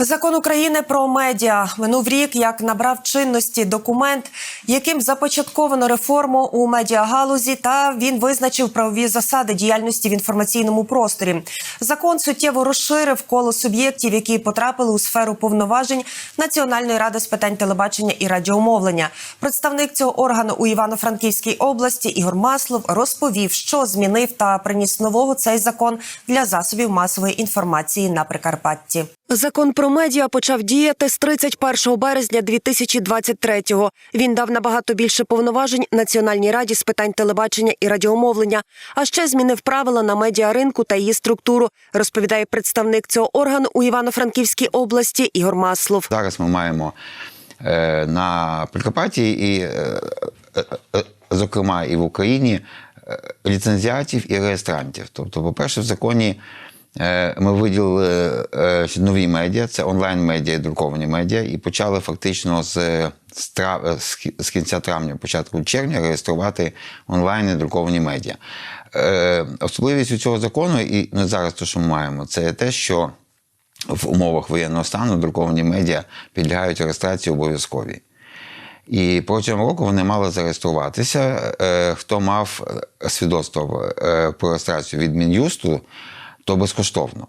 Закон України про медіа минув рік, як набрав чинності документ, яким започатковано реформу у медіагалузі, та він визначив правові засади діяльності в інформаційному просторі. Закон суттєво розширив коло суб'єктів, які потрапили у сферу повноважень Національної ради з питань телебачення і радіомовлення. Представник цього органу у Івано-Франківській області Ігор Маслов розповів, що змінив та приніс нового цей закон для засобів масової інформації на Прикарпатті. Закон про медіа почав діяти з 31 березня 2023-го. Він дав набагато більше повноважень Національній раді з питань телебачення і радіомовлення, а ще змінив правила на медіаринку та її структуру, розповідає представник цього органу у Івано-Франківській області Ігор Маслов. Зараз ми маємо е, на Прикарпатті і, е, е, е, зокрема, і в Україні е, ліцензіатів і реєстрантів. Тобто, по-перше, в законі ми виділили е, нові медіа, це онлайн-медіа і друковані медіа, і почали фактично з, з, трав- з кінця травня, початку червня реєструвати онлайн і друковані медіа. Е, Особливістю цього закону, і ну, зараз те, що ми маємо, це те, що в умовах воєнного стану друковані медіа підлягають реєстрації обов'язковій. І протягом року вони мали зареєструватися. Е, Хто мав е, свідоцтво е, про реєстрацію від Мін'юсту, то безкоштовно.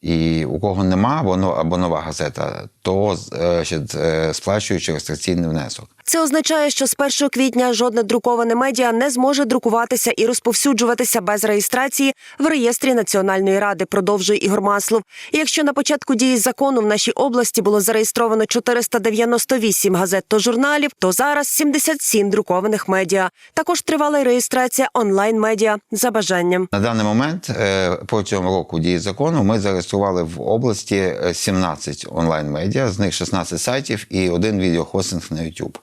І у кого нема або, но- або нова газета, то е, е, сплачуючи реєстраційний внесок. Це означає, що з 1 квітня жодне друковане медіа не зможе друкуватися і розповсюджуватися без реєстрації в реєстрі Національної ради, продовжує Ігор Маслов. Якщо на початку дії закону в нашій області було зареєстровано 498 газет та журналів, то зараз 77 друкованих медіа. Також тривала реєстрація онлайн-медіа за бажанням. На даний момент е, протягом року дії закону ми зареєстрували в області е, 17 онлайн-медіа, з них 16 сайтів і один відеохостинг на YouTube.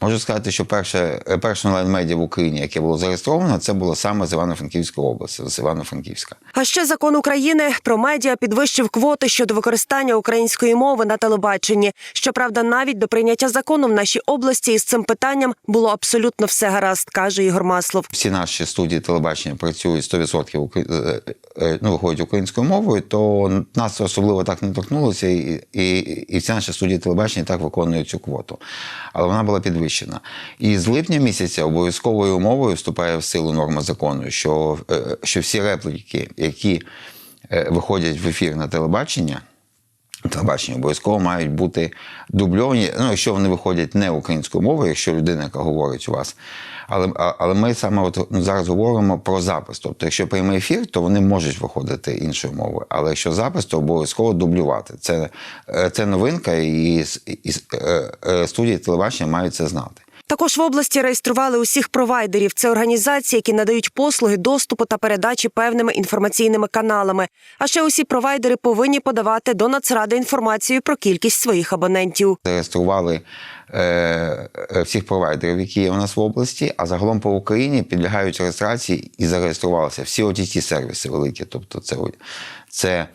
Можу сказати, що перше, е, перше онлайн-медіа в Україні, яке було зареєстровано, це було саме з Івано-Франківської області, з Івано-Франківська. А ще закон України про медіа підвищив квоти щодо використання української мови на телебаченні. Щоправда, навіть до прийняття закону в нашій області із цим питанням було абсолютно все гаразд, каже Ігор Маслов. Всі наші студії телебачення працюють 100% укра- е, е, ну, виходять українською мовою, то нас особливо так не торкнулося, і, і, і всі наші студії телебачення так виконують цю квоту. Але вона була підвищена. І з липня місяця обов'язковою умовою вступає в силу норма закону, що, е, що всі репліки, які е, виходять в ефір на телебачення, телебачення обов'язково мають бути дубльовані, ну, якщо вони виходять не українською мовою, якщо людина, яка говорить у вас. Але, але ми саме от, ну, зараз говоримо про запис. Тобто, якщо прямий ефір, то вони можуть виходити іншою мовою. Але якщо запис, то обов'язково дублювати. Це, е, це новинка, і, і, і е, е, студії телебачення мають це знати. Також в області реєстрували усіх провайдерів. Це організації, які надають послуги доступу та передачі певними інформаційними каналами. А ще усі провайдери повинні подавати до Нацради інформацію про кількість своїх абонентів. зареєстрували е, е, всіх провайдерів, які є у нас в області, а загалом по Україні підлягають реєстрації і зареєструвалися всі ott сервіси великі. Тобто це, це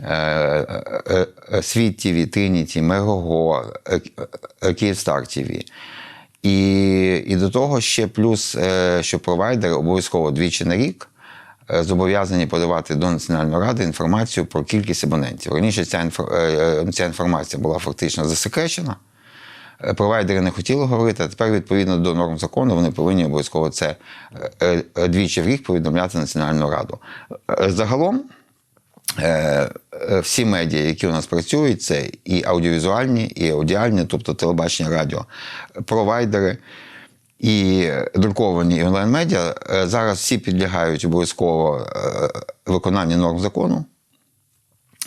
е, Світ Мегого, е, е, Київстар ТВ. І, і до того ще плюс, е, що провайдери обов'язково двічі на рік е, зобов'язані подавати до Національної ради інформацію про кількість абонентів. Раніше ця, е, ця інформація була фактично засекречена. Провайдери не хотіли говорити, а тепер, відповідно до норм закону, вони повинні обов'язково це двічі в рік повідомляти Національну раду. Загалом всі медіа, які у нас працюють, це і аудіовізуальні, і аудіальні, тобто телебачення, радіо, провайдери. І друковані і онлайн-медіа е, зараз всі підлягають обов'язково е, виконанню норм закону.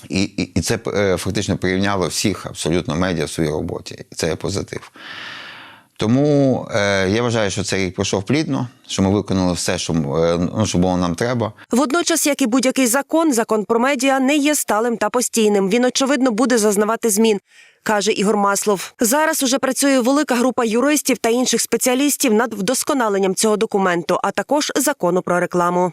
І, і, і це е, фактично порівняло всіх абсолютно медіа в своїй роботі. Це є позитив. Тому е, я вважаю, що цей рік пройшов плідно, що ми виконали все, що, е, ну, що було нам треба. Водночас, як і будь-який закон, закон про медіа не є сталим та постійним. Він очевидно буде зазнавати змін. Каже Ігор Маслов. Зараз уже працює велика група юристів та інших спеціалістів над вдосконаленням цього документу, а також закону про рекламу.